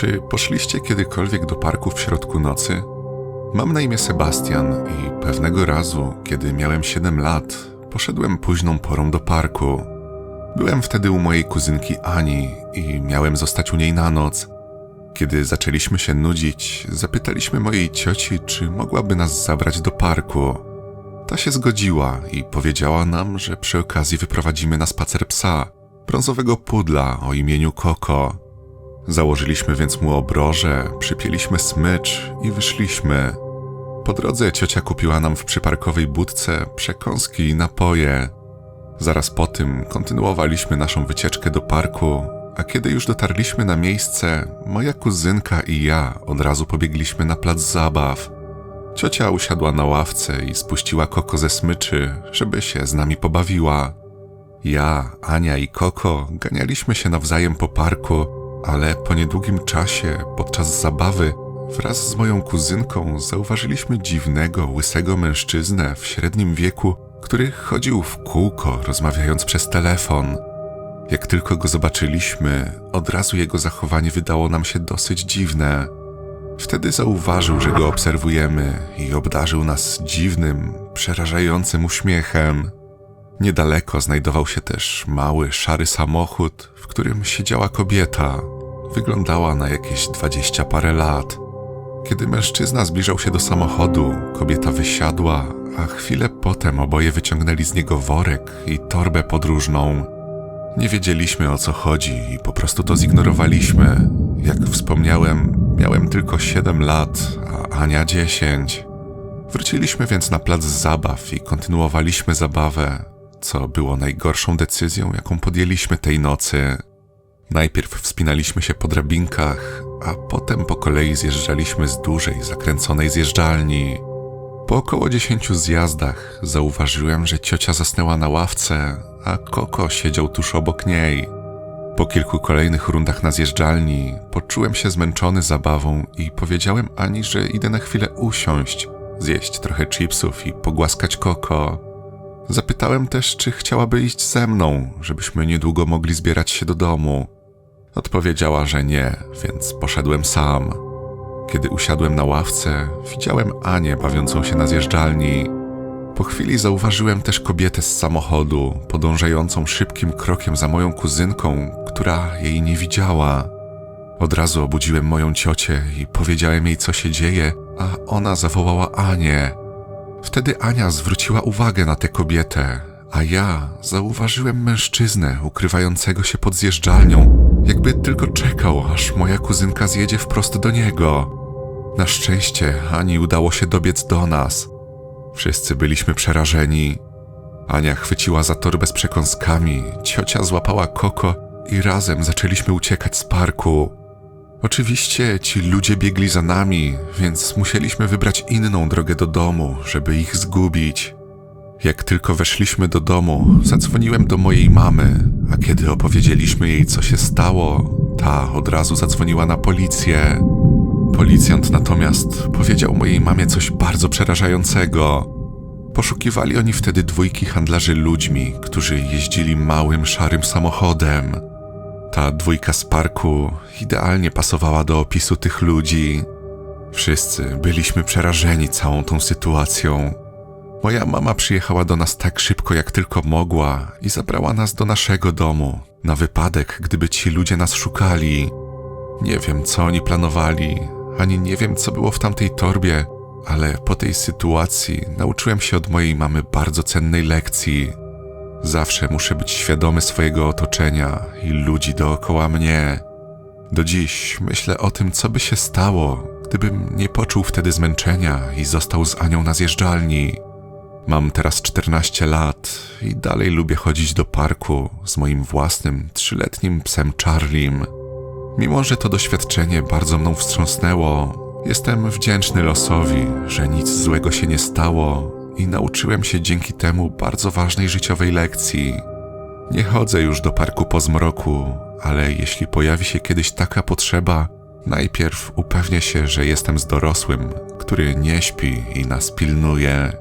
Czy poszliście kiedykolwiek do parku w środku nocy? Mam na imię Sebastian i pewnego razu, kiedy miałem 7 lat, poszedłem późną porą do parku. Byłem wtedy u mojej kuzynki Ani i miałem zostać u niej na noc. Kiedy zaczęliśmy się nudzić, zapytaliśmy mojej cioci, czy mogłaby nas zabrać do parku. Ta się zgodziła i powiedziała nam, że przy okazji wyprowadzimy na spacer psa, brązowego pudla o imieniu Koko. Założyliśmy więc mu obroże, przypięliśmy smycz i wyszliśmy. Po drodze ciocia kupiła nam w przyparkowej budce przekąski i napoje. Zaraz po tym kontynuowaliśmy naszą wycieczkę do parku, a kiedy już dotarliśmy na miejsce, moja kuzynka i ja od razu pobiegliśmy na plac zabaw. Ciocia usiadła na ławce i spuściła Koko ze smyczy, żeby się z nami pobawiła. Ja, Ania i Koko ganialiśmy się nawzajem po parku, ale po niedługim czasie, podczas zabawy, wraz z moją kuzynką zauważyliśmy dziwnego, łysego mężczyznę w średnim wieku, który chodził w kółko, rozmawiając przez telefon. Jak tylko go zobaczyliśmy, od razu jego zachowanie wydało nam się dosyć dziwne. Wtedy zauważył, że go obserwujemy i obdarzył nas dziwnym, przerażającym uśmiechem. Niedaleko znajdował się też mały, szary samochód, w którym siedziała kobieta. Wyglądała na jakieś dwadzieścia parę lat. Kiedy mężczyzna zbliżał się do samochodu, kobieta wysiadła, a chwilę potem oboje wyciągnęli z niego worek i torbę podróżną. Nie wiedzieliśmy o co chodzi i po prostu to zignorowaliśmy. Jak wspomniałem, miałem tylko 7 lat, a Ania 10. Wróciliśmy więc na plac zabaw i kontynuowaliśmy zabawę, co było najgorszą decyzją, jaką podjęliśmy tej nocy. Najpierw wspinaliśmy się po drabinkach, a potem po kolei zjeżdżaliśmy z dużej, zakręconej zjeżdżalni. Po około dziesięciu zjazdach zauważyłem, że ciocia zasnęła na ławce, a Koko siedział tuż obok niej. Po kilku kolejnych rundach na zjeżdżalni poczułem się zmęczony zabawą i powiedziałem Ani, że idę na chwilę usiąść, zjeść trochę chipsów i pogłaskać Koko. Zapytałem też, czy chciałaby iść ze mną, żebyśmy niedługo mogli zbierać się do domu. Odpowiedziała, że nie, więc poszedłem sam. Kiedy usiadłem na ławce, widziałem Anię bawiącą się na zjeżdżalni. Po chwili zauważyłem też kobietę z samochodu, podążającą szybkim krokiem za moją kuzynką, która jej nie widziała. Od razu obudziłem moją ciocię i powiedziałem jej, co się dzieje, a ona zawołała Anię. Wtedy Ania zwróciła uwagę na tę kobietę, a ja zauważyłem mężczyznę ukrywającego się pod zjeżdżalnią, jakby tylko czekał, aż moja kuzynka zjedzie wprost do niego. Na szczęście Ani udało się dobiec do nas. Wszyscy byliśmy przerażeni. Ania chwyciła za torbę z przekąskami, ciocia złapała koko i razem zaczęliśmy uciekać z parku. Oczywiście ci ludzie biegli za nami, więc musieliśmy wybrać inną drogę do domu, żeby ich zgubić. Jak tylko weszliśmy do domu, zadzwoniłem do mojej mamy, a kiedy opowiedzieliśmy jej, co się stało, ta od razu zadzwoniła na policję. Policjant natomiast powiedział mojej mamie coś bardzo przerażającego. Poszukiwali oni wtedy dwójki handlarzy ludźmi, którzy jeździli małym, szarym samochodem. Ta dwójka z parku idealnie pasowała do opisu tych ludzi. Wszyscy byliśmy przerażeni całą tą sytuacją. Moja mama przyjechała do nas tak szybko, jak tylko mogła i zabrała nas do naszego domu, na wypadek, gdyby ci ludzie nas szukali. Nie wiem, co oni planowali, ani nie wiem, co było w tamtej torbie, ale po tej sytuacji nauczyłem się od mojej mamy bardzo cennej lekcji. Zawsze muszę być świadomy swojego otoczenia i ludzi dookoła mnie. Do dziś myślę o tym, co by się stało, gdybym nie poczuł wtedy zmęczenia i został z Anią na zjeżdżalni. Mam teraz 14 lat i dalej lubię chodzić do parku z moim własnym trzyletnim psem Charlim. Mimo, że to doświadczenie bardzo mną wstrząsnęło, jestem wdzięczny losowi, że nic złego się nie stało i nauczyłem się dzięki temu bardzo ważnej życiowej lekcji. Nie chodzę już do parku po zmroku, ale jeśli pojawi się kiedyś taka potrzeba, najpierw upewnię się, że jestem z dorosłym, który nie śpi i nas pilnuje.